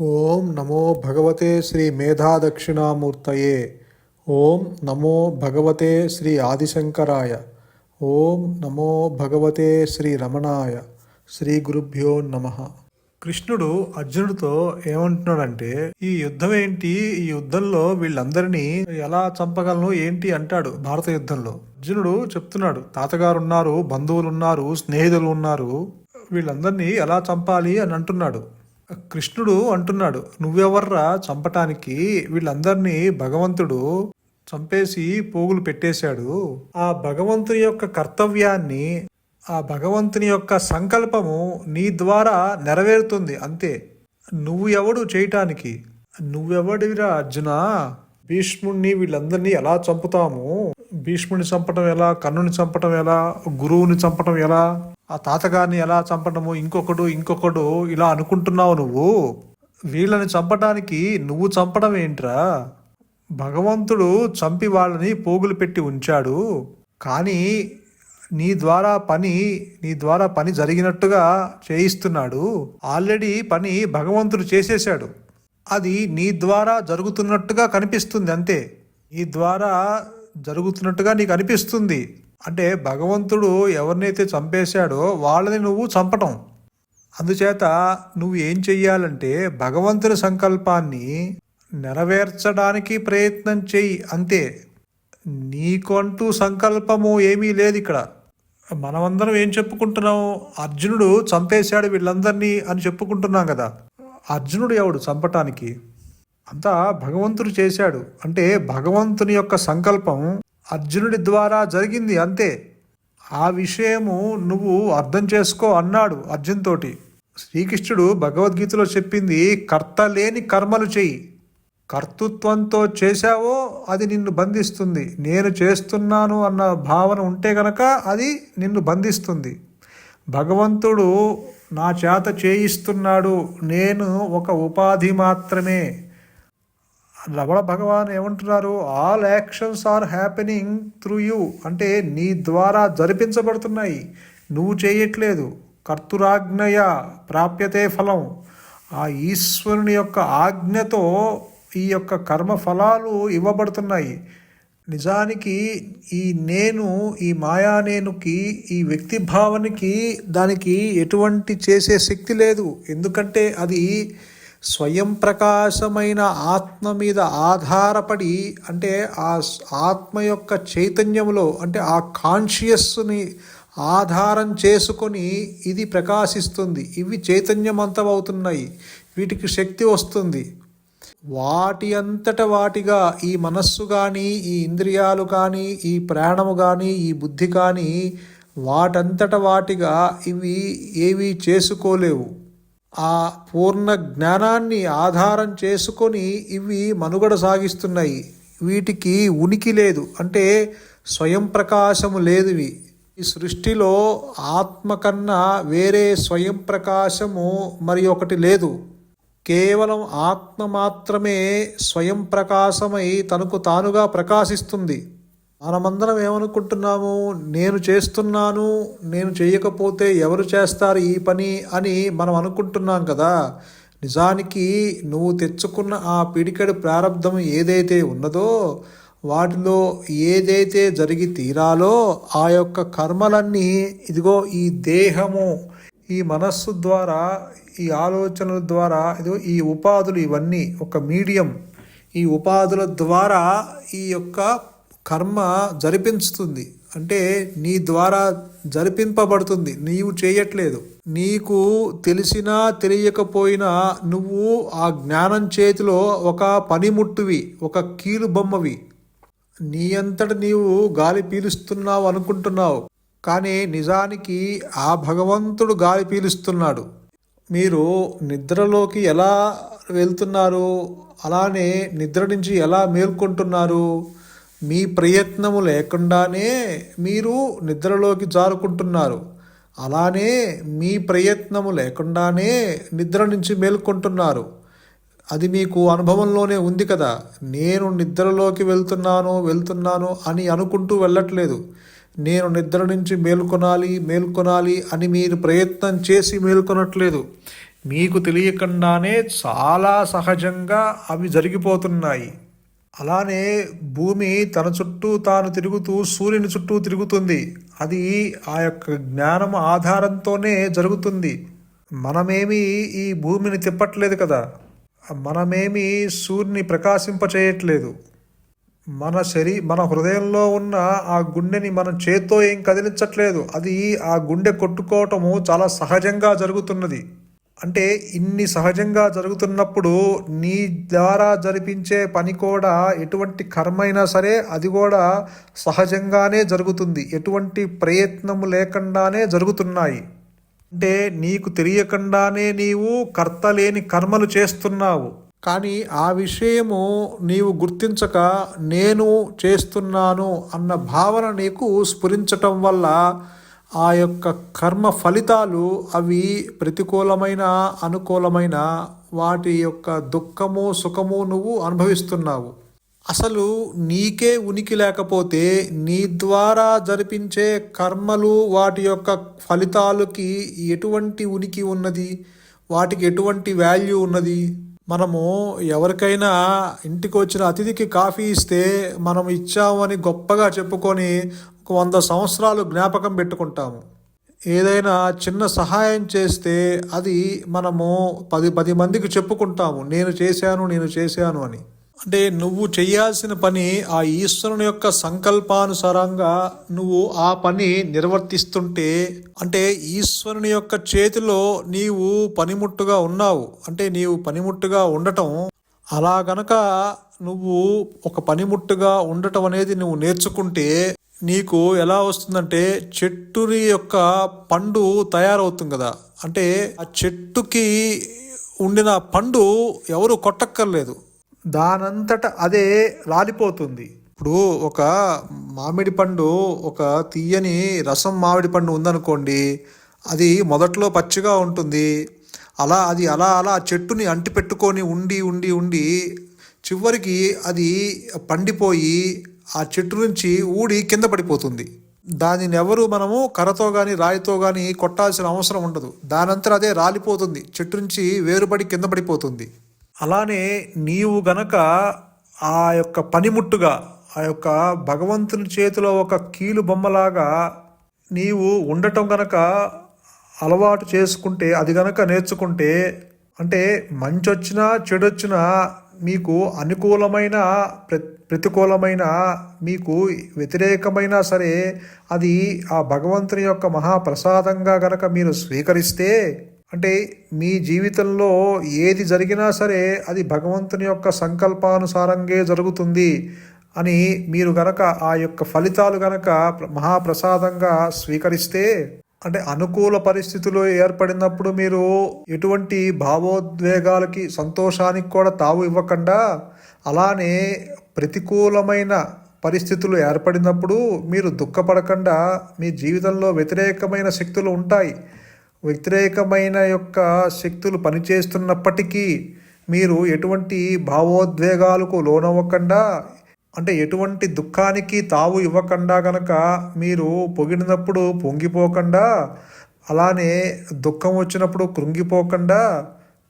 ఓం నమో భగవతే శ్రీ మేధాదక్షిణామూర్తయే. ఓం నమో భగవతే శ్రీ ఆదిశంకరాయ. ఓం నమో భగవతే శ్రీ రమణాయ. శ్రీ గురుభ్యో నమ. కృష్ణుడు అర్జునుడితో ఏమంటున్నాడంటే ఈ యుద్ధం ఏంటి? ఈ యుద్ధంలో వీళ్ళందరినీ ఎలా చంపగలను? ఏంటి? అంటాడు భారత యుద్ధంలో. అర్జునుడు చెప్తున్నాడు తాతగారు ఉన్నారు బంధువులు ఉన్నారు స్నేహితులు ఉన్నారు వీళ్ళందరినీ ఎలా చంపాలి అని అంటున్నాడు. కృష్ణుడు అంటున్నాడు నువ్వెవర్రా చంపటానికి? వీళ్ళందరినీ భగవంతుడు చంపేసి పోగులు పెట్టేశాడు. ఆ భగవంతుని యొక్క కర్తవ్యాన్ని ఆ భగవంతుని యొక్క సంకల్పము నీ ద్వారా నెరవేరుతుంది అంతే. నువ్వు ఎవడు చేయటానికి? నువ్వెవడివిరా అర్జున? భీష్ముడిని వీళ్ళందరినీ ఎలా చంపుతాము? భీష్ముని చంపటం ఎలా కర్ణుని చంపటం ఎలా గురువుని చంపటం ఎలా ఆ తాతగారిని ఎలా చంపటము ఇంకొకడు ఇంకొకడు ఇలా అనుకుంటున్నావు నువ్వు? వీళ్ళని చంపటానికి నువ్వు చంపడం ఏంట్రా? భగవంతుడు చంపి వాళ్ళని పోగులు పెట్టి ఉంచాడు. కానీ నీ ద్వారా పని నీ ద్వారా పని జరిగినట్టుగా చేయిస్తున్నాడు. ఆల్రెడీ పని భగవంతుడు చేసేశాడు. అది నీ ద్వారా జరుగుతున్నట్టుగా కనిపిస్తుంది అంతే. నీ ద్వారా జరుగుతున్నట్టుగా నీకు అనిపిస్తుంది. అంటే భగవంతుడు ఎవరినైతే చంపేశాడో వాళ్ళని నువ్వు చంపటం. అందుచేత నువ్వు ఏం చెయ్యాలంటే భగవంతుని సంకల్పాన్ని నెరవేర్చడానికి ప్రయత్నం చెయ్యి అంతే. నీకంటూ సంకల్పము ఏమీ లేదు ఇక్కడ. మనమందరం ఏం చెప్పుకుంటున్నాం? అర్జునుడు చంపేశాడు వీళ్ళందరినీ అని చెప్పుకుంటున్నాం కదా. అర్జునుడు ఎవడు చంపటానికి? అంతా భగవంతుడు చేశాడు. అంటే భగవంతుని యొక్క సంకల్పం అర్జునుడి ద్వారా జరిగింది అంతే. ఆ విషయము నువ్వు అర్థం చేసుకో అన్నాడు అర్జున్ తోటి. శ్రీకృష్ణుడు భగవద్గీతలో చెప్పింది కర్త లేని కర్మలు చెయ్యి. కర్తృత్వంతో చేశావో అది నిన్ను బంధిస్తుంది. నేను చేస్తున్నాను అన్న భావన ఉంటే గనక అది నిన్ను బంధిస్తుంది. భగవంతుడు నా చేత చేయిస్తున్నాడు. నేను ఒక ఉపాధి మాత్రమే. రమణ భగవాన్ ఏమంటున్నారు? All actions are happening through you అంటే నీ ద్వారా జరిపించబడుతున్నాయి. నువ్వు చేయట్లేదు. కర్తురాజ్ఞయ ప్రాప్యతే ఫలం. ఆ ఈశ్వరుని యొక్క ఆజ్ఞతో ఈ యొక్క కర్మ ఫలాలు ఇవ్వబడుతున్నాయి. నిజానికి ఈ నేను ఈ మాయా నేనుకి ఈ వ్యక్తి భావనకి దానికి ఎటువంటి చేసే శక్తి లేదు. ఎందుకంటే అది స్వయం ప్రకాశమైన ఆత్మ మీద ఆధారపడి అంటే ఆ ఆత్మ యొక్క చైతన్యంలో అంటే ఆ కాన్షియస్ని ఆధారం చేసుకొని ఇది ప్రకాశిస్తుంది. ఇవి చైతన్యమంతం అవుతున్నాయి వీటికి శక్తి వస్తుంది. వాటి అంతట వాటిగా ఈ మనస్సు కానీ ఈ ఇంద్రియాలు కానీ ఈ ప్రాణము కానీ ఈ బుద్ధి కానీ వాటంతట వాటిగా ఇవి ఏవి చేసుకోలేవు. ఆ పూర్ణ జ్ఞానాన్ని ఆధారం చేసుకొని ఇవి మనుగడ సాగిస్తున్నాయి వీటికి ఉనికి లేదు. అంటే స్వయం ప్రకాశము లేదు ఇవి ఈ సృష్టిలో ఆత్మ కన్నా వేరే స్వయం ప్రకాశము మరి ఒకటి లేదు. కేవలం ఆత్మ మాత్రమే స్వయం ప్రకాశమై తనకు తానుగా ప్రకాశిస్తుంది. మనమందరం ఏమనుకుంటున్నాము? నేను చేస్తున్నాను నేను చేయకపోతే ఎవరు చేస్తారు ఈ పని అని మనం అనుకుంటున్నాం కదా. నిజానికి నువ్వు తెచ్చుకున్న ఆ పిడికెడు ప్రారంధం ఏదైతే ఉన్నదో వాటిలో ఏదైతే జరిగి తీరాలో ఆ యొక్క కర్మలన్నీ ఇదిగో ఈ దేహము ఈ మనస్సు ద్వారా ఈ ఆలోచనల ద్వారా ఇదిగో ఈ ఉపాధులు ఇవన్నీ ఒక మీడియం ఈ ఉపాధుల ద్వారా ఈ యొక్క కర్మ జరిపించుతుంది. అంటే నీ ద్వారా జరిపింపబడుతుంది. నీవు చేయట్లేదు. నీకు తెలిసినా తెలియకపోయినా నువ్వు ఆ జ్ఞానం చేతిలో ఒక పనిముట్టువి ఒక కీలు బొమ్మవి. నీ అంతట నీవు గాలి పీలుస్తున్నావు అనుకుంటున్నావు. కానీ నిజానికి ఆ భగవంతుడు గాలి పీలుస్తున్నాడు. మీరు నిద్రలోకి ఎలా వెళ్తున్నారు? అలానే నిద్ర నుంచి ఎలా మేల్కొంటున్నారు? మీ ప్రయత్నము లేకుండానే మీరు నిద్రలోకి జారుకుంటున్నారు. అలానే మీ ప్రయత్నము లేకుండానే నిద్ర నుంచి మేల్కొంటున్నారు. అది మీకు అనుభవంలోనే ఉంది కదా. నేను నిద్రలోకి వెళ్తున్నాను వెళ్తున్నాను అని అనుకుంటూ వెళ్ళట్లేదు. నేను నిద్ర నుంచి మేల్కొనాలి మేల్కొనాలి అని మీరు ప్రయత్నం చేసి మేల్కొనట్లేదు. మీకు తెలియకుండానే చాలా సహజంగా అవి జరిగిపోతున్నాయి. అలానే భూమి తన చుట్టూ తాను తిరుగుతూ సూర్యుని చుట్టూ తిరుగుతుంది. అది ఆ యొక్క జ్ఞానం ఆధారంతోనే జరుగుతుంది. మనమేమి ఈ భూమిని తిప్పట్లేదు కదా. మనమేమి సూర్యుని ప్రకాశింపచేయట్లేదు. మన శరీ మన హృదయంలో ఉన్న ఆ గుండెని మన చేత్తో ఏం కదిలించట్లేదు. అది ఆ గుండె కొట్టుకోవటము చాలా సహజంగా జరుగుతున్నది. అంటే ఇన్ని సహజంగా జరుగుతున్నప్పుడు నీ ద్వారా జరిపించే పని కూడా ఎటువంటి కర్మ అయినా సరే అది కూడా సహజంగానే జరుగుతుంది. ఎటువంటి ప్రయత్నము లేకుండానే జరుగుతున్నాయి. అంటే నీకు తెలియకుండానే నీవు కర్త లేని కర్మలు చేస్తున్నావు. కానీ ఆ విషయము నీవు గుర్తించక నేను చేస్తున్నాను అన్న భావన నీకు స్ఫురించటం వల్ల ఆ యొక్క కర్మ ఫలితాలు అవి ప్రతికూలమైన అనుకూలమైన వాటి యొక్క దుఃఖము సుఖము నువ్వు అనుభవిస్తున్నావు. అసలు నీకే ఉనికి లేకపోతే నీ ద్వారా జరిపించే కర్మలు వాటి యొక్క ఫలితాలకి ఎటువంటి ఉనికి ఉన్నది? వాటికి ఎటువంటి వాల్యూ ఉన్నది? మనము ఎవరికైనా ఇంటికి వచ్చిన అతిథికి కాఫీ ఇస్తే మనం ఇచ్చామని గొప్పగా చెప్పుకొని వంద సంవత్సరాలు జ్ఞాపకం పెట్టుకుంటాము. ఏదైనా చిన్న సహాయం చేస్తే అది మనము పది పది మందికి చెప్పుకుంటాము. నేను చేశాను నేను చేశాను అని. అంటే నువ్వు చేయాల్సిన పని ఆ ఈశ్వరుని యొక్క సంకల్పానుసారంగా నువ్వు ఆ పని నిర్వర్తిస్తుంటే అంటే ఈశ్వరుని యొక్క చేతిలో నీవు పనిముట్టుగా ఉన్నావు. అంటే నీవు పనిముట్టుగా ఉండటం అలా గనక నువ్వు ఒక పనిముట్టుగా ఉండటం అనేది నువ్వు నేర్చుకుంటే నీకు ఎలా వస్తుందంటే చెట్టుని యొక్క పండు తయారవుతుంది కదా. అంటే ఆ చెట్టుకి ఉండిన పండు ఎవరు కొట్టక్కర్లేదు. దానంతట అదే రాలిపోతుంది. ఇప్పుడు ఒక మామిడి పండు ఒక తీయని రసం మామిడి పండు ఉందనుకోండి అది మొదట్లో పచ్చిగా ఉంటుంది. అలా అది అలా అలా చెట్టుని అంటిపెట్టుకొని ఉండి ఉండి ఉండి చివరికి అది పండిపోయి ఆ చెట్టు నుంచి ఊడి కింద పడిపోతుంది. దానిని ఎవరు మనము కర్రతో కానీ రాయితో కానీ కొట్టాల్సిన అవసరం ఉండదు. దానంతట అదే రాలిపోతుంది. చెట్టు నుంచి వేరుపడి కింద పడిపోతుంది. అలానే నీవు గనక ఆ యొక్క పనిముట్టుగా ఆ యొక్క భగవంతుని చేతిలో ఒక కీలు బొమ్మలాగా నీవు ఉండటం గనక అలవాటు చేసుకుంటే అది గనక నేర్చుకుంటే అంటే మంచి వచ్చినా చెడు వచ్చినా మీకు అనుకూలమైన ప్ర ప్రతికూలమైన మీకు వ్యతిరేకమైన సరే అది ఆ భగవంతుని యొక్క మహాప్రసాదంగా గనక మీరు స్వీకరిస్తే అంటే మీ జీవితంలో ఏది జరిగినా సరే అది భగవంతుని యొక్క సంకల్పానుసారంగా జరుగుతుంది అని మీరు గనక ఆ యొక్క ఫలితాలు గనక మహాప్రసాదంగా స్వీకరిస్తే అంటే అనుకూల పరిస్థితులు ఏర్పడినప్పుడు మీరు ఎటువంటి భావోద్వేగాలకి సంతోషానికి కూడా తావు ఇవ్వకుండా అలానే ప్రతికూలమైన పరిస్థితులు ఏర్పడినప్పుడు మీరు దుఃఖపడకుండా మీ జీవితంలో వ్యతిరేకమైన శక్తులు ఉంటాయి. వ్యతిరేకమైన యొక్క శక్తులు పనిచేస్తున్నప్పటికీ మీరు ఎటువంటి భావోద్వేగాలకు లోనవ్వకుండా అంటే ఎటువంటి దుఃఖానికి తావు ఇవ్వకుండా గనక మీరు పొగిడినప్పుడు పొంగిపోకుండా అలానే దుఃఖం వచ్చినప్పుడు కృంగిపోకుండా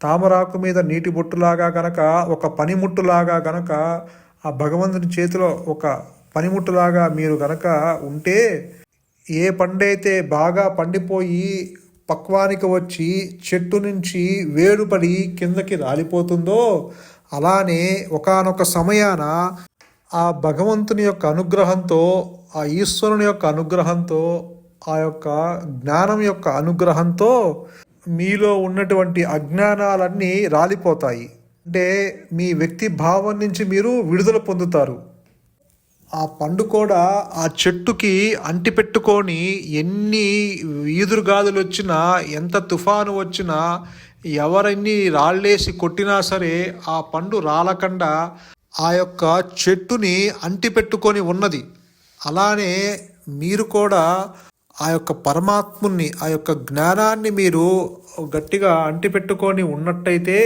తామరాకు మీద నీటి బొట్టులాగా గనక ఒక పనిముట్టులాగా గనక ఆ భగవంతుని చేతిలో ఒక పనిముట్టులాగా మీరు గనక ఉంటే ఏ పండైతే బాగా పండిపోయి పక్వానికి వచ్చి చెట్టు నుంచి వేడుపడి కిందకి రాలిపోతుందో అలానే ఒకానొక సమయాన ఆ భగవంతుని యొక్క అనుగ్రహంతో ఆ ఈశ్వరుని యొక్క అనుగ్రహంతో ఆ యొక్క జ్ఞానం యొక్క అనుగ్రహంతో మీలో ఉన్నటువంటి అజ్ఞానాలన్నీ రాలిపోతాయి. అంటే మీ వ్యక్తి భావం నుంచి మీరు విడుదల పొందుతారు. ఆ పండు కూడా ఆ చెట్టుకి అంటిపెట్టుకొని ఎన్ని ఈదురుగాదులు వచ్చినా ఎంత తుఫాను వచ్చినా ఎవరన్నీ రాళ్ళేసి కొట్టినా సరే ఆ పండు రాలకుండా ఆ యొక్క చెట్టుని అంటిపెట్టుకొని ఉన్నది. అలానే మీరు కూడా ఆ యొక్క పరమాత్ముని ఆ యొక్క జ్ఞానాన్ని మీరు గట్టిగా అంటిపెట్టుకొని ఉన్నట్టయితే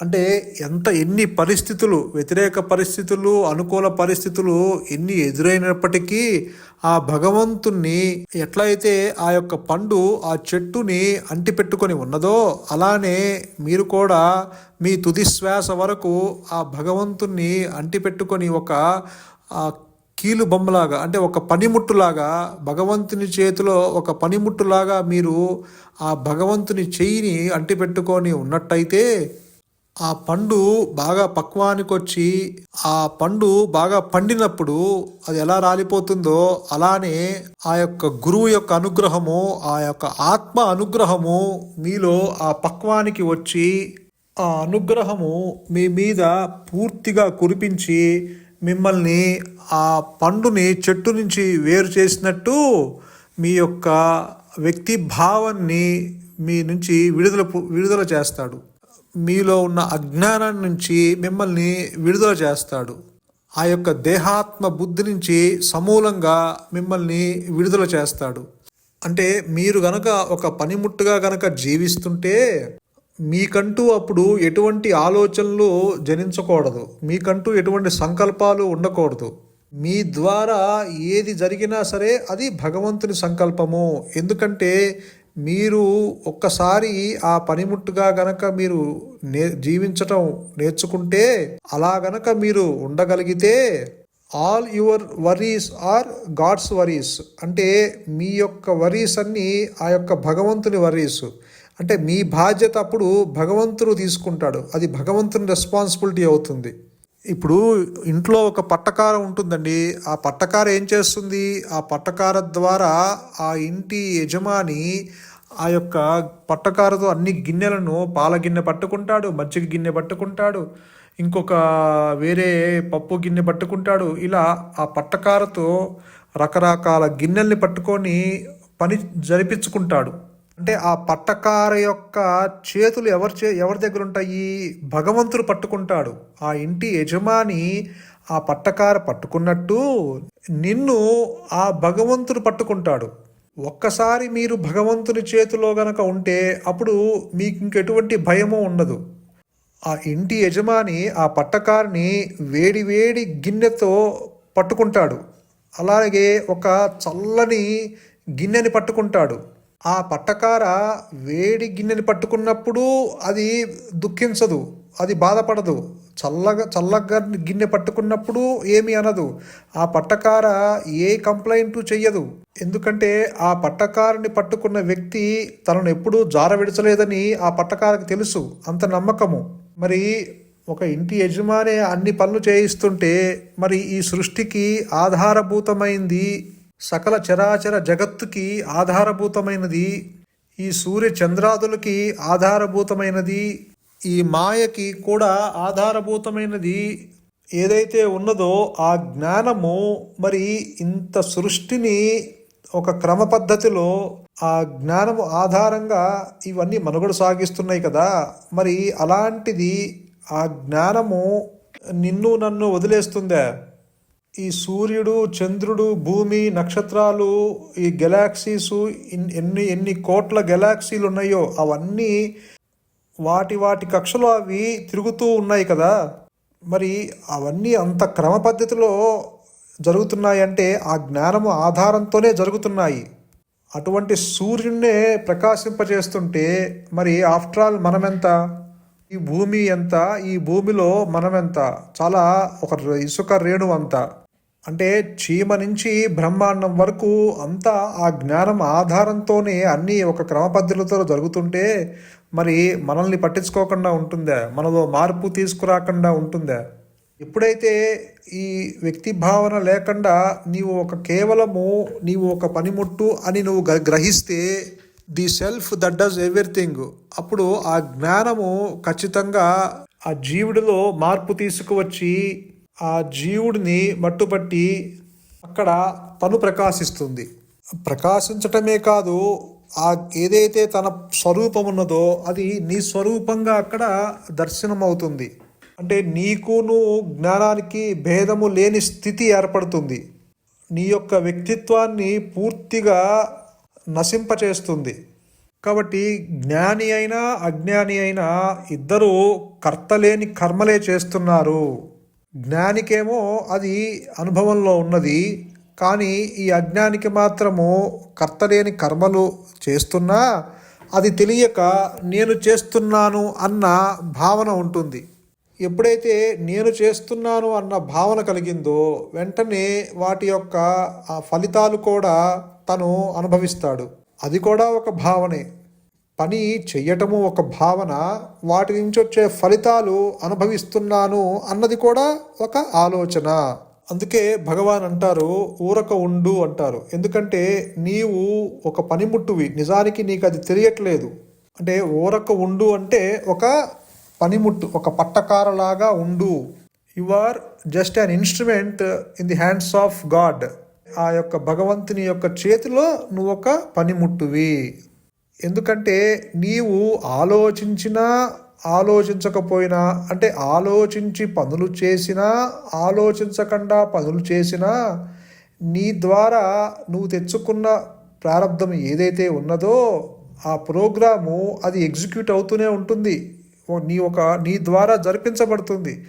అంటే ఎంత ఎన్ని పరిస్థితులు వ్యతిరేక పరిస్థితులు అనుకూల పరిస్థితులు ఎన్ని ఎదురైనప్పటికీ ఆ భగవంతుణ్ణి ఎట్లయితే ఆ యొక్క పండు ఆ చెట్టుని అంటిపెట్టుకొని ఉన్నదో అలానే మీరు కూడా మీ తుది శ్వాస వరకు ఆ భగవంతుణ్ణి అంటిపెట్టుకొని ఒక కీలు బొమ్మలాగా అంటే ఒక పనిముట్టులాగా భగవంతుని చేతిలో ఒక పనిముట్టులాగా మీరు ఆ భగవంతుని చెయ్యిని అంటిపెట్టుకొని ఉన్నట్టయితే ఆ పండు బాగా పక్వానికి వచ్చి ఆ పండు బాగా పండినప్పుడు అది ఎలా రాలిపోతుందో అలానే ఆ యొక్క గురువు యొక్క అనుగ్రహము ఆ యొక్క ఆత్మ అనుగ్రహము మీలో ఆ పక్వానికి వచ్చి ఆ అనుగ్రహము మీ మీద పూర్తిగా కురిపించి మిమ్మల్ని ఆ పండుని చెట్టు నుంచి వేరు చేసినట్టు మీ యొక్క వ్యక్తి భావాన్ని మీ నుంచి విడుదల విడుదల చేస్తాడు. మీలో ఉన్న అజ్ఞానాన్ని నుంచి మిమ్మల్ని విడుదల చేస్తాడు. ఆ యొక్క దేహాత్మ బుద్ధి నుంచి సమూలంగా మిమ్మల్ని విడుదల చేస్తాడు. అంటే మీరు గనక ఒక పనిముట్టుగా గనక జీవిస్తుంటే మీకంటూ అప్పుడు ఎటువంటి ఆలోచనలు జనించకూడదు. మీకంటూ ఎటువంటి సంకల్పాలు ఉండకూడదు. మీ ద్వారా ఏది జరిగినా సరే అది భగవంతుని సంకల్పము. ఎందుకంటే మీరు ఒక్కసారి ఆ పనిముట్టుగా గనక మీరు నే జీవించటం నేర్చుకుంటే అలా గనక మీరు ఉండగలిగితే all your worries are God's worries అంటే మీ యొక్క వరీస్ అన్నీ ఆ యొక్క భగవంతుని వరీస్ అంటే మీ బాధ్యత అప్పుడు భగవంతుడు తీసుకుంటాడు. అది భగవంతుని రెస్పాన్సిబిలిటీ అవుతుంది. ఇప్పుడు ఇంట్లో ఒక పట్టకార ఉంటుందండి. ఆ పట్టకార ఏం చేస్తుంది? ఆ పట్టకార ద్వారా ఆ ఇంటి యజమాని ఆ యొక్క పట్టకారతో అన్ని గిన్నెలను పాల గిన్నె పట్టుకుంటాడు మజ్జిగ గిన్నె పట్టుకుంటాడు ఇంకొక వేరే పప్పు గిన్నె పట్టుకుంటాడు. ఇలా ఆ పట్టకారతో రకరకాల గిన్నెల్ని పట్టుకొని పని జరిపించుకుంటాడు. అంటే ఆ పట్టకార యొక్క చేతులు ఎవరి చే ఎవరి దగ్గర ఉంటాయి భగవంతుడు పట్టుకుంటాడు. ఆ ఇంటి యజమాని ఆ పట్టకార పట్టుకున్నట్టు నిన్ను ఆ భగవంతుడు పట్టుకుంటాడు. ఒక్కసారి మీరు భగవంతుని చేతిలో గనక ఉంటే అప్పుడు మీకు ఇంకెటువంటి భయము ఉండదు. ఆ ఇంటి యజమాని ఆ పట్టకారిని వేడి వేడి గిన్నెతో పట్టుకుంటాడు. అలాగే ఒక చల్లని గిన్నెని పట్టుకుంటాడు. ఆ పట్టకార వేడి గిన్నెని పట్టుకున్నప్పుడు అది దుఃఖించదు అది బాధపడదు. చల్లగా చల్లగా గిన్నె పట్టుకున్నప్పుడు ఏమి అనదు. ఆ పట్టకార ఏ కంప్లైంట్ చెయ్యదు. ఎందుకంటే ఆ పట్టకారుని పట్టుకున్న వ్యక్తి తనను ఎప్పుడూ జార విడచలేదని ఆ పట్టకారకు తెలుసు. అంత నమ్మకము. మరి ఒక ఇంటి యజమాని అన్ని పనులు చేయిస్తుంటే మరి ఈ సృష్టికి ఆధారభూతమైంది సకల చరాచర జగత్తుకి ఆధారభూతమైనది ఈ సూర్య చంద్రాదులకి ఆధారభూతమైనది ఈ మాయకి కూడా ఆధారభూతమైనది. ఏదైతే ఉన్నదో ఆ జ్ఞానము మరి ఇంత సృష్టిని ఒక క్రమ పద్ధతిలో ఆ జ్ఞానము ఆధారంగా ఇవన్నీ మనుగడ సాగిస్తున్నాయి కదా. మరి అలాంటిది ఆ జ్ఞానము నిన్ను నన్ను వదిలేస్తుందా? ఈ సూర్యుడు చంద్రుడు భూమి నక్షత్రాలు ఈ గెలాక్సీస్ ఎన్ని ఎన్ని కోట్ల గెలాక్సీలు ఉన్నాయో అవన్నీ వాటి వాటి కక్షలో అవి తిరుగుతూ ఉన్నాయి కదా. మరి అవన్నీ అంత క్రమ పద్ధతిలో జరుగుతున్నాయంటే ఆ జ్ఞానము ఆధారంతోనే జరుగుతున్నాయి. అటువంటి సూర్యున్నే ప్రకాశింపజేస్తుంటే మరి ఆఫ్టర్ ఆల్ మనమెంత? ఈ భూమి ఎంత? ఈ భూమిలో మనమెంత? చాలా ఒక ఇసుక రేణు అంటే చీమ నుంచి బ్రహ్మాండం వరకు అంతా ఆ జ్ఞానం ఆధారంతోనే అన్నీ ఒక క్రమ జరుగుతుంటే మరి మనల్ని పట్టించుకోకుండా ఉంటుందా? మనలో మార్పు తీసుకురాకుండా ఉంటుందా? ఎప్పుడైతే ఈ వ్యక్తి భావన లేకుండా నీవు ఒక కేవలము నీవు ఒక పనిముట్టు అని నువ్వు గ- గ్రహిస్తే the self that does everything అప్పుడు ఆ జ్ఞానము ఖచ్చితంగా ఆ జీవుడిలో మార్పు తీసుకువచ్చి ఆ జీవుడిని మట్టుపట్టి అక్కడ తను ప్రకాశిస్తుంది. ప్రకాశించటమే కాదు ఆ ఏదైతే తన స్వరూపం ఉన్నదో అది నీ స్వరూపంగా అక్కడ దర్శనం అవుతుంది అంటే నీకును జ్ఞానానికి భేదము లేని స్థితి ఏర్పడుతుంది. నీ యొక్క వ్యక్తిత్వాన్ని పూర్తిగా నశింపచేస్తుంది. కాబట్టి జ్ఞాని అయినా అజ్ఞాని అయినా ఇద్దరూ కర్తలేని కర్మలే చేస్తున్నారు. జ్ఞానికేమో అది అనుభవంలో ఉన్నది కానీ ఈ అజ్ఞానికి మాత్రము కర్తలేని కర్మలు చేస్తున్నా అది తెలియక నేను చేస్తున్నాను అన్న భావన ఉంటుంది. ఎప్పుడైతే నేను చేస్తున్నాను అన్న భావన కలిగిందో వెంటనే వాటి యొక్క ఫలితాలు కూడా తను అనుభవిస్తాడు. అది కూడా ఒక భావనే. పని చెయ్యటము ఒక భావన వాటి నుంచి వచ్చే ఫలితాలు అనుభవిస్తున్నాను అన్నది కూడా ఒక ఆలోచన. అందుకే భగవాన్ అంటారు ఊరక ఉండు అంటారు. ఎందుకంటే నీవు ఒక పనిముట్టువి నిజానికి నీకు అది తెలియట్లేదు. అంటే ఊరక ఉండు అంటే ఒక పనిముట్టు ఒక పట్టకారలాగా ఉండు. You are just an instrument in the hands of God ఆ యొక్క భగవంతుని యొక్క చేతిలో నువ్వు ఒక పనిముట్టువి. ఎందుకంటే నీవు ఆలోచించినా ఆలోచించకపోయినా అంటే ఆలోచించి పనులు చేసినా ఆలోచించకుండా పనులు చేసినా నీ ద్వారా నువ్వు తెచ్చుకున్న ప్రారంధం ఏదైతే ఉన్నదో ఆ ప్రోగ్రాము అది ఎగ్జిక్యూట్ అవుతూనే ఉంటుంది. నీ ఒక నీ ద్వారా జరిపించబడుతుంది.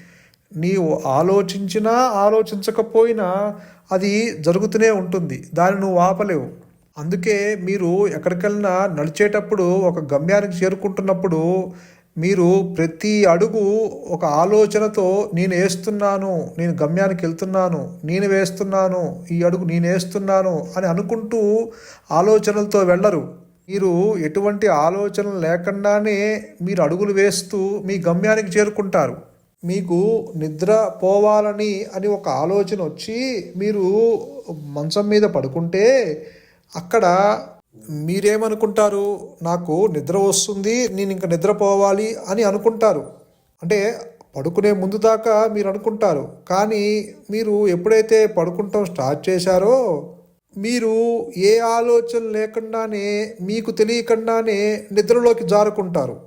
నీవు ఆలోచించినా ఆలోచించకపోయినా అది జరుగుతూనే ఉంటుంది. దాన్ని నువ్వు ఆపలేవు. అందుకే మీరు ఎక్కడికెళ్ళినా నడిచేటప్పుడు ఒక గమ్యానికి చేరుకుంటున్నప్పుడు మీరు ప్రతి అడుగు ఒక ఆలోచనతో నేను వేస్తున్నాను నేను గమ్యానికి వెళ్తున్నాను నేను వేస్తున్నాను ఈ అడుగు నేను వేస్తున్నాను అని అనుకుంటూ ఆలోచనలతో వెళ్ళరు. మీరు ఎటువంటి ఆలోచన లేకుండానే మీరు అడుగులు వేస్తూ మీ గమ్యానికి చేరుకుంటారు. మీకు నిద్ర పోవాలని అని ఒక ఆలోచన వచ్చి మీరు మంచం మీద పడుకుంటే అక్కడ మీరేమనుకుంటారు? నాకు నిద్ర వస్తుంది నేను ఇంకా నిద్రపోవాలి అని అనుకుంటారు. అంటే పడుకునే ముందు దాకా మీరు అనుకుంటారు. కానీ మీరు ఎప్పుడైతే పడుకుంటాం స్టార్ట్ చేశారో మీరు ఏ ఆలోచన లేకుండానే మీకు తెలియకుండానే నిద్రలోకి జారుకుంటారు.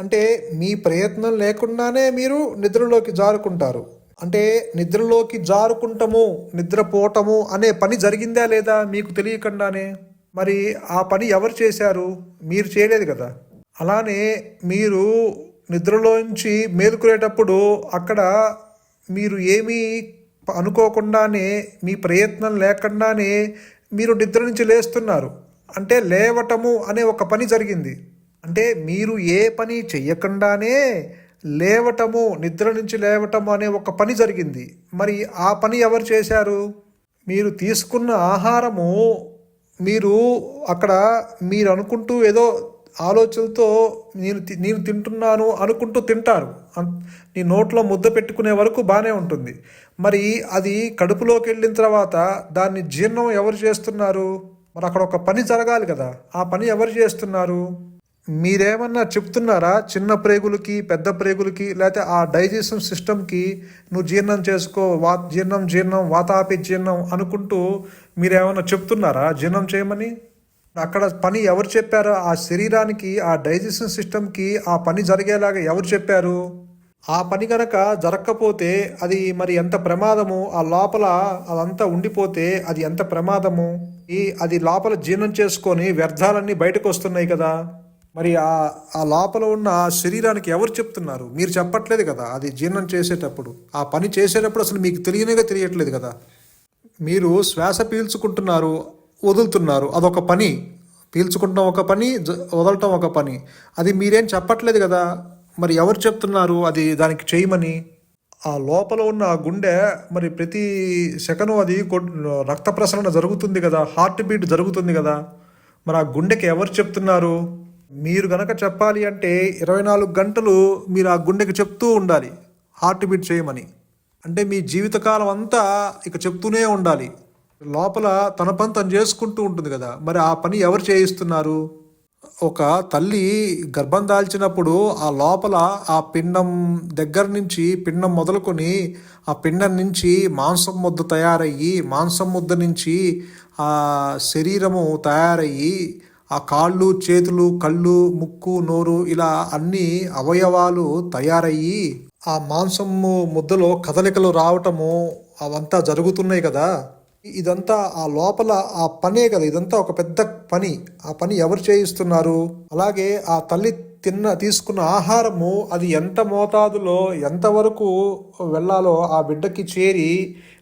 అంటే మీ ప్రయత్నం లేకుండానే మీరు నిద్రలోకి జారుకుంటారు. అంటే నిద్రలోకి జారుకుంటము నిద్రపోవటము అనే పని జరిగిందా లేదా మీకు తెలియకుండానే? మరి ఆ పని ఎవరు చేశారు? మీరు చేయలేదు కదా. అలానే మీరు నిద్రలోంచి మేలుకునేటప్పుడు అక్కడ మీరు ఏమీ అనుకోకుండానే మీ ప్రయత్నం లేకుండానే మీరు నిద్ర నుంచి లేస్తున్నారు. అంటే లేవటము అనే ఒక పని జరిగింది. అంటే మీరు ఏ పని చెయ్యకుండానే లేవటము నిద్ర నుంచి లేవటము అనే ఒక పని జరిగింది. మరి ఆ పని ఎవరు చేశారు? మీరు తీసుకున్న ఆహారము మీరు అక్కడ మీరు అనుకుంటూ ఏదో ఆలోచనలతో నేను తి- నేను తింటున్నాను అనుకుంటూ తింటారు. నీ నోట్లో ముద్ద పెట్టుకునే వరకు బాగానే ఉంటుంది. మరి అది కడుపులోకి వెళ్ళిన తర్వాత దాన్ని జీర్ణం ఎవరు చేస్తున్నారు? మరి అక్కడ ఒక పని జరగాలి కదా. ఆ పని ఎవరు చేస్తున్నారు? మీరేమన్నా చెప్తున్నారా చిన్న ప్రేగులకి పెద్ద ప్రేగులకి లేకపోతే ఆ డైజెషన్ సిస్టమ్కి నువ్వు జీర్ణం చేసుకో వా జీర్ణం జీర్ణం వాతాపి జీర్ణం అనుకుంటూ మీరేమన్నా చెప్తున్నారా? జీర్ణం చేయమని? అక్కడ పని ఎవరు చెప్పారో? ఆ శరీరానికి ఆ డైజెషన్ సిస్టమ్కి ఆ పని జరిగేలాగా ఎవరు చెప్పారు? ఆ పని కనుక జరగకపోతే అది మరి ఎంత ప్రమాదము? ఆ లోపల అదంతా ఉండిపోతే అది ఎంత ప్రమాదము? ఈ అది లోపల జీర్ణం చేసుకొని వ్యర్థాలన్నీ బయటకు వస్తున్నాయి కదా. మరి ఆ ఆ లోపల ఉన్న ఆ శరీరానికి ఎవరు చెప్తున్నారు? మీరు చెప్పట్లేదు కదా అది జీర్ణం చేసేటప్పుడు. ఆ పని చేసేటప్పుడు అసలు మీకు తెలియనిగా తెలియట్లేదు కదా. మీరు శ్వాస పీల్చుకుంటున్నారు వదులుతున్నారు అదొక పని. పీల్చుకుంటాం ఒక పని వదలటం ఒక పని. అది మీరేం చెప్పట్లేదు కదా? మరి ఎవరు చెప్తున్నారు అది దానికి చేయమని? ఆ లోపల ఉన్న గుండె మరి ప్రతి సెకను అది రక్త ప్రసరణ జరుగుతుంది కదా హార్ట్ బీట్ జరుగుతుంది కదా. మరి ఆ గుండెకి ఎవరు చెప్తున్నారు? మీరు గనక చెప్పాలి అంటే ఇరవై నాలుగు గంటలు మీరు ఆ గుండెకి చెప్తూ ఉండాలి. హార్ట్ బీట్ చేయమని. అంటే మీ జీవితకాలం అంతా ఇక చెప్తూనే ఉండాలి. లోపల తన పని తను చేసుకుంటూ ఉంటుంది కదా. మరి ఆ పని ఎవరు చేయిస్తున్నారు? ఒక తల్లి గర్భం దాల్చినప్పుడు ఆ లోపల ఆ పిండం దగ్గర నుంచి పిండం మొదలుకొని ఆ పిండం నుంచి మాంసం ముద్ద తయారయ్యి మాంసం ముద్ద నుంచి ఆ శరీరము తయారయ్యి ఆ కాళ్ళు చేతులు కళ్ళు ముక్కు నోరు ఇలా అన్ని అవయవాలు తయారయ్యి ఆ మాంసము ముద్దలో కదలికలు రావటము అవంతా జరుగుతున్నాయి కదా. ఇదంతా ఆ లోపల ఆ పనే కదా. ఇదంతా ఒక పెద్ద పని. ఆ పని ఎవరు చేయిస్తున్నారు? అలాగే ఆ తల్లి తిన్న తీసుకున్న ఆహారము అది ఎంత మోతాదులో ఎంతవరకు వెళ్ళాలో ఆ బిడ్డకి చేరి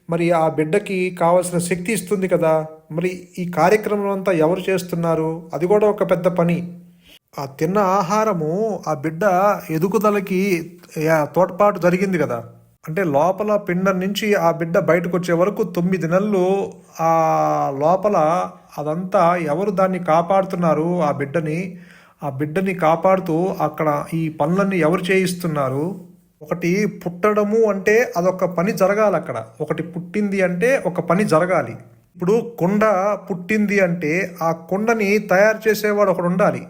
మరి ఆ బిడ్డకి కావలసిన శక్తి ఇస్తుంది కదా మరి ఈ కార్యక్రమం అంతా ఎవరు చేస్తున్నారు? అది కూడా ఒక పెద్ద పని. ఆ తిన్న ఆహారము ఆ బిడ్డ ఎదుగుదలకి తోడ్పాటు జరిగింది కదా. అంటే లోపల పిండం నుంచి ఆ బిడ్డ బయటకు వచ్చే వరకు తొమ్మిది నెలలు ఆ లోపల అదంతా ఎవరు దాన్ని కాపాడుతున్నారు? ఆ బిడ్డని ఆ బిడ్డని కాపాడుతూ అక్కడ ఈ పనులన్నీ ఎవరు చేయిస్తున్నారు? ఒకటి పుట్టడము అంటే అదొక పని జరగాలి అక్కడ. ఒకటి పుట్టింది అంటే ఒక పని జరగాలి. ఇప్పుడు కుండ పుట్టింది అంటే ఆ కుండని తయారు చేసేవాడు ఒకడు ఉండాలి.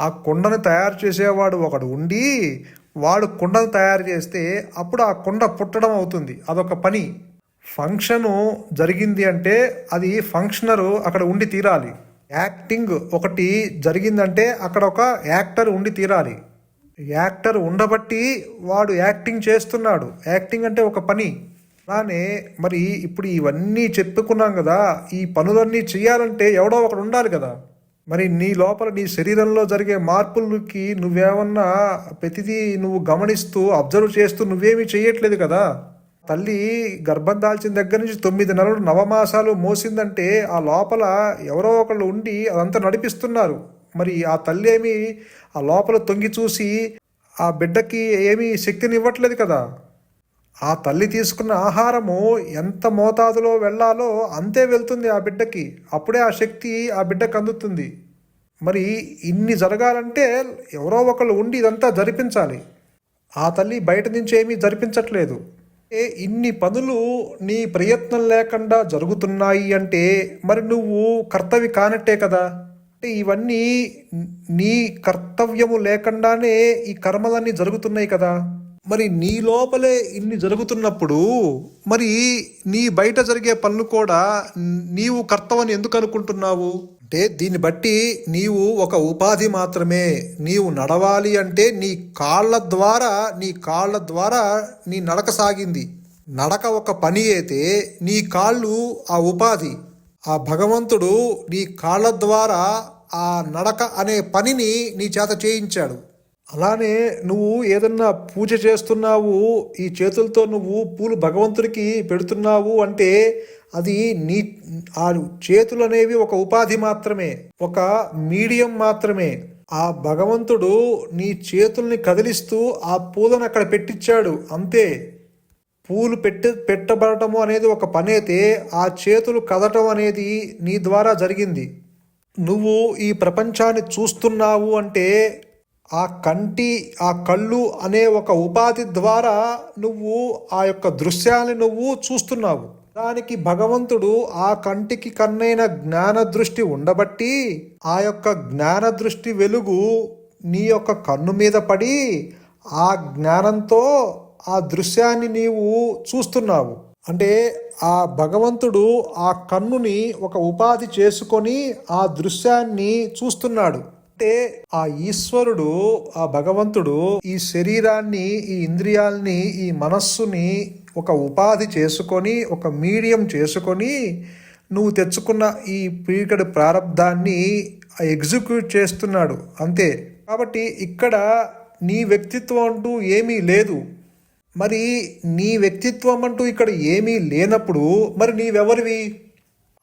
ఆ కుండను తయారు చేసేవాడు ఒకడు ఉండి వాడు కుండను తయారు చేస్తే అప్పుడు ఆ కుండ పుట్టడం అవుతుంది. అదొక పని. ఫంక్షను జరిగింది అంటే అది ఫంక్షనరు అక్కడ ఉండి తీరాలి. యాక్టింగ్ ఒకటి జరిగిందంటే అక్కడ ఒక యాక్టర్ ఉండి తీరాలి. యాక్టర్ ఉండబట్టి వాడు యాక్టింగ్ చేస్తున్నాడు. యాక్టింగ్ అంటే ఒక పని. అలానే మరి ఇప్పుడు ఇవన్నీ చెప్పుకున్నాం కదా ఈ పనులన్నీ చేయాలంటే ఎవడో ఒకడు ఉండాలి కదా. మరి నీ లోపల నీ శరీరంలో జరిగే మార్పులకి నువ్వేమన్నా ప్రతిదీ నువ్వు గమనిస్తూ అబ్జర్వ్ చేస్తూ నువ్వేమీ చేయట్లేదు కదా. తల్లి గర్భం దాల్చిన దగ్గర నుంచి తొమ్మిది నెలలు నవమాసాలు మోసిందంటే ఆ లోపల ఎవరో ఒకళ్ళు ఉండి అదంతా నడిపిస్తున్నారు. మరి ఆ తల్లి ఏమి ఆ లోపల తొంగి చూసి ఆ బిడ్డకి ఏమీ శక్తిని ఇవ్వట్లేదు కదా. ఆ తల్లి తీసుకున్న ఆహారము ఎంత మోతాదులో వెళ్ళాలో అంతే వెళ్తుంది ఆ బిడ్డకి. అప్పుడే ఆ శక్తి ఆ బిడ్డకు అందుతుంది. మరి ఇన్ని జరగాలంటే ఎవరో ఒకళ్ళు ఉండి ఇదంతా జరిపించాలి. ఆ తల్లి బయట నుంచి ఏమీ జరిపించట్లేదు. ఏ ఇన్ని పనులు నీ ప్రయత్నం లేకుండా జరుగుతున్నాయి అంటే మరి నువ్వు కర్తవి కానట్టే కదా. అంటే ఇవన్నీ నీ కర్తవ్యము లేకుండానే ఈ కర్మలన్నీ జరుగుతున్నాయి కదా. మరి నీ లోపలే ఇన్ని జరుగుతున్నప్పుడు మరి నీ బయట జరిగే పనులు కూడా నీవు కర్తవని ఎందుకు అనుకుంటున్నావు? అంటే దీన్ని బట్టి నీవు ఒక ఉపాధి మాత్రమే. నీవు నడవాలి అంటే నీ కాళ్ళ ద్వారా నీ కాళ్ళ ద్వారా నీ నడక సాగింది. నడక ఒక పని అయితే నీ కాళ్ళు ఆ ఉపాధి. ఆ భగవంతుడు నీ కాళ్ళ ద్వారా ఆ నడక అనే పనిని నీ చేత చేయించాడు. అలానే నువ్వు ఏదన్నా పూజ చేస్తున్నావు ఈ చేతులతో నువ్వు పూలు భగవంతుడికి పెడుతున్నావు అంటే అది నీ ఆ చేతులు అనేవి ఒక ఉపాధి మాత్రమే ఒక మీడియం మాత్రమే. ఆ భగవంతుడు నీ చేతుల్ని కదిలిస్తూ ఆ పూలను అక్కడ పెట్టించాడు. అంతే. పూలు పెట్టి పెట్టబడటము అనేది ఒక పని అయితే ఆ చేతులు కదటం అనేది నీ ద్వారా జరిగింది. నువ్వు ఈ ప్రపంచాన్ని చూస్తున్నావు అంటే ఆ కంటి ఆ కళ్ళు అనే ఒక ఉపాధి ద్వారా నువ్వు ఆ యొక్క దృశ్యాన్ని నువ్వు చూస్తున్నావు. దానికి భగవంతుడు ఆ కంటికి కన్నైన జ్ఞాన దృష్టి ఉండబట్టి ఆ యొక్క జ్ఞాన దృష్టి వెలుగు నీ యొక్క కన్ను మీద పడి ఆ జ్ఞానంతో ఆ దృశ్యాన్ని నీవు చూస్తున్నావు. అంటే ఆ భగవంతుడు ఆ కన్నుని ఒక ఉపాధి చేసుకొని ఆ దృశ్యాన్ని చూస్తున్నాడు. అంటే ఆ ఈశ్వరుడు ఆ భగవంతుడు ఈ శరీరాన్ని ఈ ఇంద్రియాల్ని ఈ మనస్సుని ఒక ఉపాధి చేసుకొని ఒక మీడియం చేసుకొని నువ్వు తెచ్చుకున్న ఈ పీకడి ప్రారంధాన్ని ఎగ్జిక్యూట్ చేస్తున్నాడు. అంతే. కాబట్టి ఇక్కడ నీ వ్యక్తిత్వం అంటూ ఏమీ లేదు. మరి నీ వ్యక్తిత్వం అంటూ ఇక్కడ ఏమీ లేనప్పుడు మరి నీవెవరివి?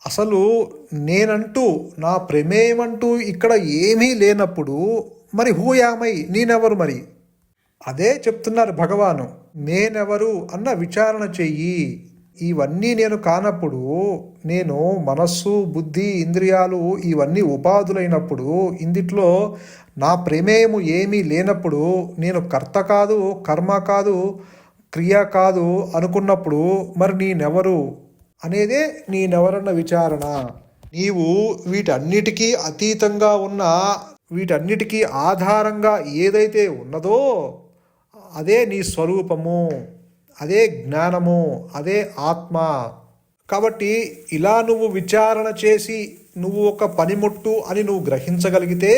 అసలు నేనంటూ నా ప్రమేయం అంటూ ఇక్కడ ఏమీ లేనప్పుడు మరి హూయామై నేనెవరు మరి? అదే చెప్తున్నారు భగవాను. నేనెవరు అన్న విచారణ చెయ్యి. ఇవన్నీ నేను కానప్పుడు నేను మనస్సు బుద్ధి ఇంద్రియాలు ఇవన్నీ ఉపాధులైనప్పుడు ఇందిట్లో నా ప్రమేయము ఏమీ లేనప్పుడు నేను కర్త కాదు కర్మ కాదు క్రియ కాదు అనుకున్నప్పుడు మరి నేనెవరు? అనేదే నేనెవరన్న విచారణ. నీవు వీటన్నిటికీ అతీతంగా ఉన్న వీటన్నిటికీ ఆధారంగా ఏదైతే ఉన్నదో అదే నీ స్వరూపము అదే జ్ఞానము అదే ఆత్మ. కాబట్టి ఇలా నువ్వు విచారణ చేసి నువ్వు ఒక పనిముట్టు అని నువ్వు గ్రహించగలిగితే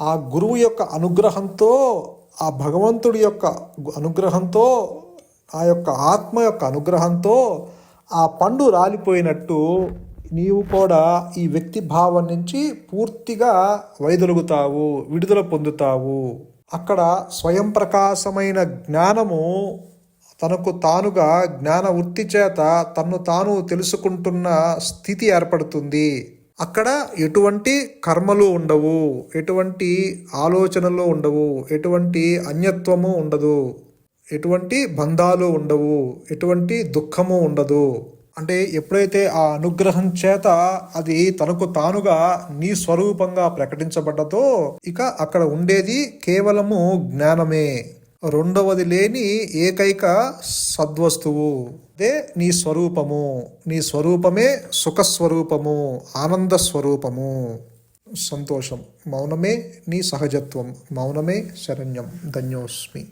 ఆ గురువు యొక్క అనుగ్రహంతో ఆ భగవంతుడి యొక్క అనుగ్రహంతో ఆ యొక్క ఆత్మ యొక్క అనుగ్రహంతో ఆ పండు రాలిపోయినట్టు నీవు కూడా ఈ వ్యక్తి భావం నుంచి పూర్తిగా వైదొలుగుతావు విడుదల పొందుతావు. అక్కడ స్వయం ప్రకాశమైన జ్ఞానము తనకు తానుగా జ్ఞాన వృత్తి చేత తన్ను తాను తెలుసుకుంటున్న స్థితి ఏర్పడుతుంది. అక్కడ ఎటువంటి కర్మలు ఉండవు ఎటువంటి ఆలోచనలు ఉండవు ఎటువంటి అన్యత్వము ఉండదు ఎటువంటి బంధాలు ఉండవు ఎటువంటి దుఃఖము ఉండదు. అంటే ఎప్పుడైతే ఆ అనుగ్రహం చేత అది తనకు తానుగా నీ స్వరూపంగా ప్రకటించబడ్డదో ఇక అక్కడ ఉండేది కేవలము జ్ఞానమే. రెండవది లేని ఏకైక సద్వస్తువు. అదే నీ స్వరూపము నీ స్వరూపమే సుఖస్వరూపము ఆనంద స్వరూపము సంతోషం. మౌనమే నీ సహజత్వం. మౌనమే శరణ్యం. ధన్యోస్మి.